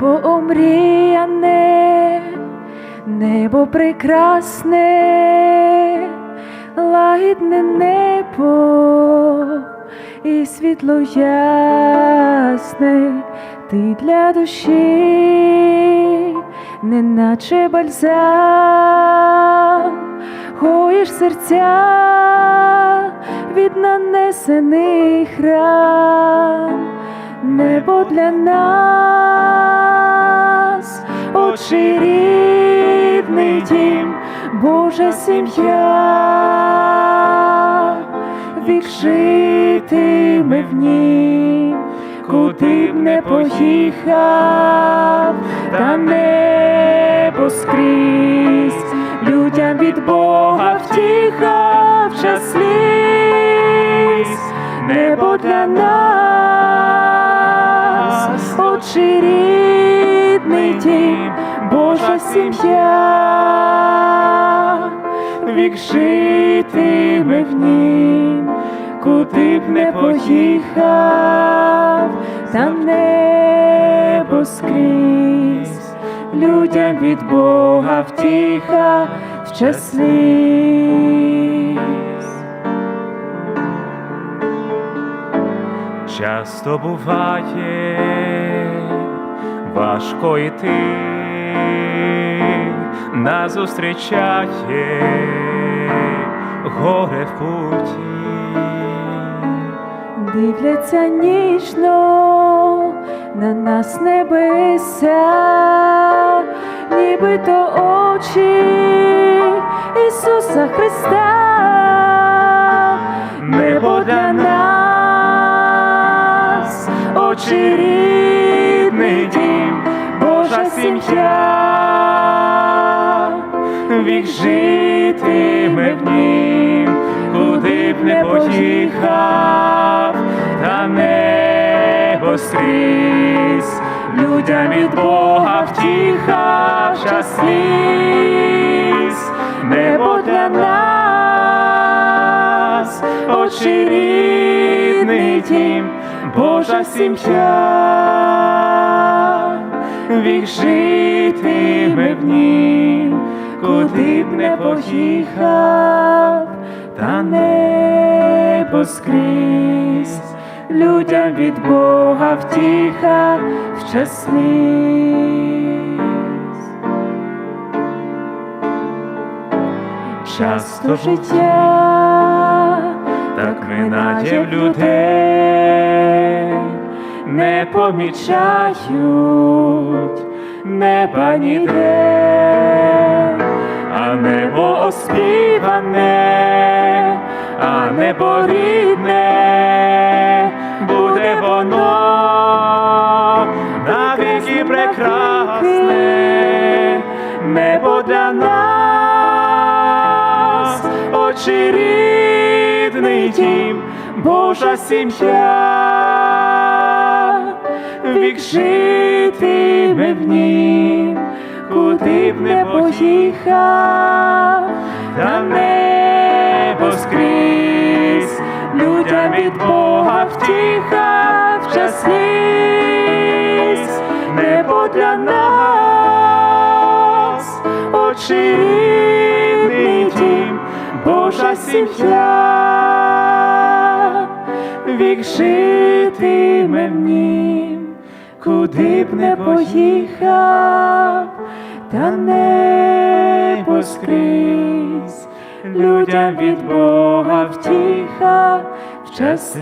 небо омріяне, небо прекрасне, лагідне небо і світло ясне, ти для душі, неначе бальзам, гоїш серця від нанесених ран, небо для нас, очі рідний дім, Божа сім'я, вік житиме в нім, куди б не поїхав, та небо скрізь, людям від Бога втіха в час небо для нас, очі рідний дім, Божа сім'я, вік житиме в нім, куди б не поїхав, та небо скрізь, людям від Бога втіха в час. Часто буває важко йти, нас зустрічає горе в путі. Дивляться ніжно на нас небеса, нібито очі Ісуса Христа, небо для нас, очі рідний сім'я, вік житиме в нім, куди б не поїхав, та небо скрізь, людям від Бога втіха в час сліз, небо для нас, очі рідний дім, Божа сім'я, вік житиме в нім, куди б не поїхав, та небо скрізь, людям від Бога втіха в. Часто життя так минає в людей, не помічають. Неба ніде, а небо оспіване, а небо рідне, буде воно навіки прекрасне, небо для нас, очі рідний дім, Божа сім'я, вік житиме в нім, куди б не поїхав, та небо скрізь, людям від Бога втіха в час сліз, небо для нас, очі рідний дім, Божа сім'я, вік житиме в нім, куди б не поїхав, та не поскрізь людям від Бога втіха в час.